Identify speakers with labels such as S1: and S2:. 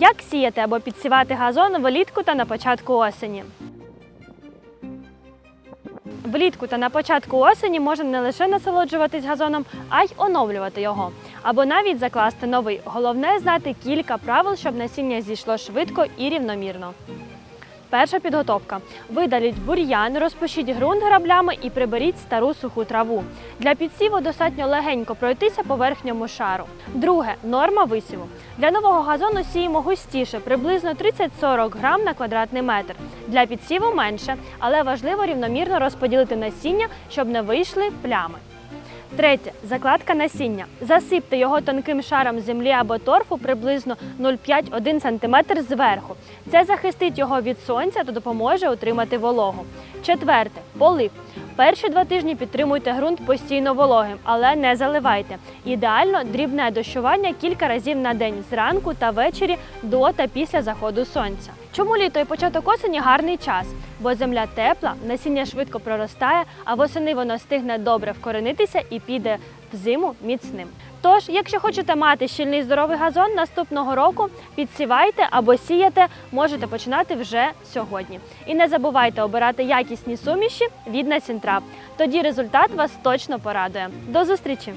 S1: Як сіяти або підсівати газон влітку та на початку осені? Влітку та на початку осені можна не лише насолоджуватись газоном, а й оновлювати його. Або навіть закласти новий. Головне знати кілька правил, щоб насіння зійшло швидко і рівномірно. Перша підготовка. Видаліть бур'ян, розпушіть ґрунт граблями і приберіть стару суху траву. Для підсіву достатньо легенько пройтися по верхньому шару. Друге норма висіву. Для нового газону сіємо густіше, приблизно 30-40 грам на квадратний метр. Для підсіву менше, але важливо рівномірно розподілити насіння, щоб не вийшли плями. Третє закладка насіння. Засипте його тонким шаром землі або торфу приблизно 0,5-1 см зверху. Це захистить його від сонця та допоможе утримати вологу. Четверте полив. Перші два тижні підтримуйте ґрунт постійно вологим, але не заливайте. Ідеально дрібне дощування кілька разів на день зранку та ввечері до та після заходу сонця. Чому літо і початок осені гарний час? Бо земля тепла, насіння швидко проростає, а восени воно стигне добре вкоренитися і піде в зиму міцним. Тож, якщо хочете мати щільний здоровий газон наступного року, підсівайте або сіяте, можете починати вже сьогодні. І не забувайте обирати якісні суміші від Насінтрап. Тоді результат вас точно порадує. До зустрічі!